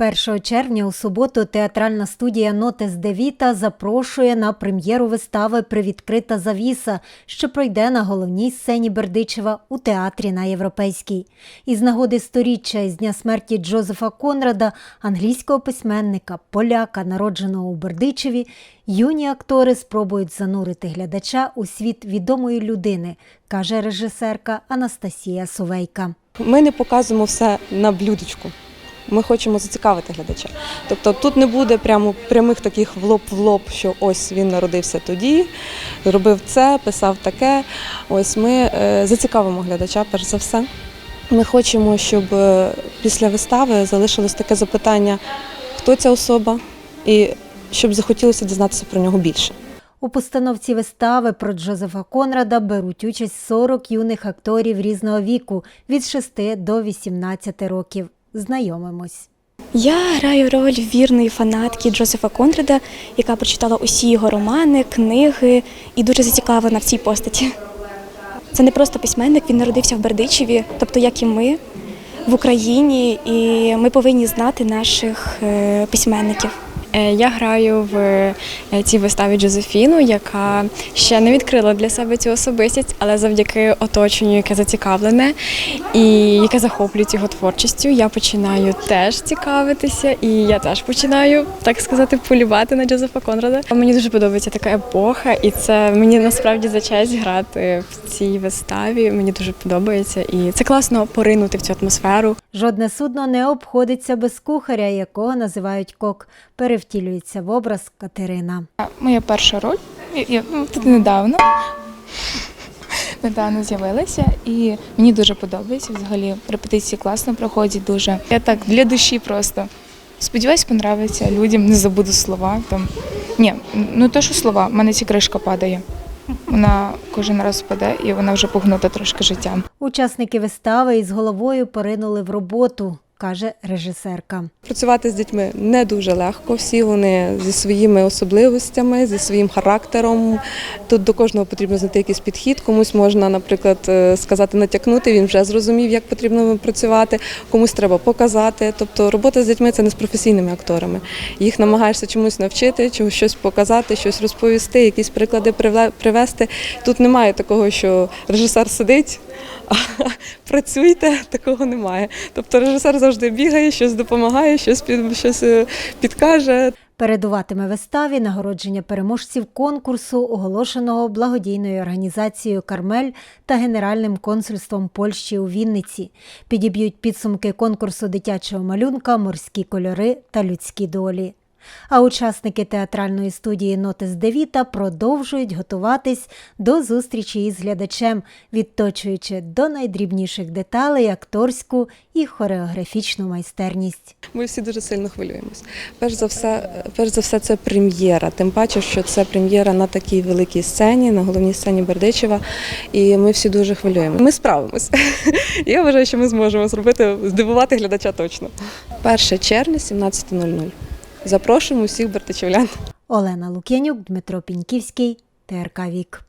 1 червня у суботу театральна студія Нотес Девіта запрошує на прем'єру вистави Привідкрита завіса, що пройде на головній сцені Бердичева у театрі на Європейській. Із нагоди сторіччя із дня смерті Джозефа Конрада, англійського письменника, поляка, народженого у Бердичеві, юні актори спробують занурити глядача у світ відомої людини, каже режисерка Анастасія Сувейка. Ми не показуємо все на блюдечку. Ми хочемо зацікавити глядача. Тобто тут не буде прямо прямих таких в лоб в лоб, що ось він народився тоді, робив це, писав таке. Ось ми е, зацікавимо глядача, перш за все. Ми хочемо, щоб е, після вистави залишилось таке запитання, хто ця особа, і щоб захотілося дізнатися про нього більше. У постановці вистави про Джозефа Конрада беруть участь 40 юних акторів різного віку від 6 до 18 років. Знайомимось. Я граю роль вірної фанатки Джозефа Конрада, яка прочитала усі його романи, книги і дуже зацікавлена в цій постаті. Це не просто письменник, він народився в Бердичеві, тобто як і ми в Україні, і ми повинні знати наших е, письменників. Е, Я граю в е, цій виставі Джозефіну, яка ще не відкрила для себе цю особистість, але завдяки оточенню, яке зацікавлене і яке захоплюється його творчістю, я починаю теж цікавитися, і я теж починаю, так сказати, полювати на Джозефа Конрада. Мені дуже подобається така епоха, і це мені насправді за честь грати в цій виставі. Мені дуже подобається, і це класно поринути в цю атмосферу. Жодне судно не обходиться без кухаря, якого називають кок. Перевтілюється в образ Катерина. Моя перша роль. Я, ну, тут недавно. Недавно з'явилася і мені дуже подобається. Взагалі репетиції класно проходять дуже. Я так для душі просто. Сподіваюсь, понравиться людям, не забуду слова. Там. Ні, ну то, що слова, в мене ці кришка падає. Вона кожен раз впаде і вона вже погнута трошки життям. Учасники вистави із головою поринули в роботу, каже режисерка. Працювати з дітьми не дуже легко. Всі вони зі своїми особливостями, зі своїм характером. Тут до кожного потрібно знайти якийсь підхід. Комусь можна, наприклад, е, сказати, натякнути. Він вже зрозумів, як потрібно працювати. Комусь треба показати. Тобто робота з дітьми це не з професійними акторами. Їх намагаєшся чомусь навчити, чогось щось показати, щось розповісти, якісь приклади привести. Тут немає такого, що режисер сидить. А працюйте, такого немає. Тобто режисер завжди бігає, щось допомагає, щось під щось е, підкаже. Передуватиме виставі нагородження переможців конкурсу, оголошеного благодійною організацією Кармель та Генеральним консульством Польщі у Вінниці. Підіб'ють підсумки конкурсу дитячого малюнка, морські кольори та людські долі. А учасники театральної студії Нотис Девіта продовжують готуватись до зустрічі із глядачем, відточуючи до найдрібніших деталей акторську і хореографічну майстерність. Ми всі дуже сильно хвилюємось. Перш за все, перш за все, це прем'єра. Тим паче, що це прем'єра на такій великій сцені, на головній сцені Бердичева. І ми всі дуже хвилюємося. Ми справимось. Я вважаю, що ми зможемо зробити, здивувати глядача точно. 1 червня, 17.00. Запрошуємо всіх бердичевлян. Олена Лук'янюк, Дмитро Піньківський, ТРК Вік.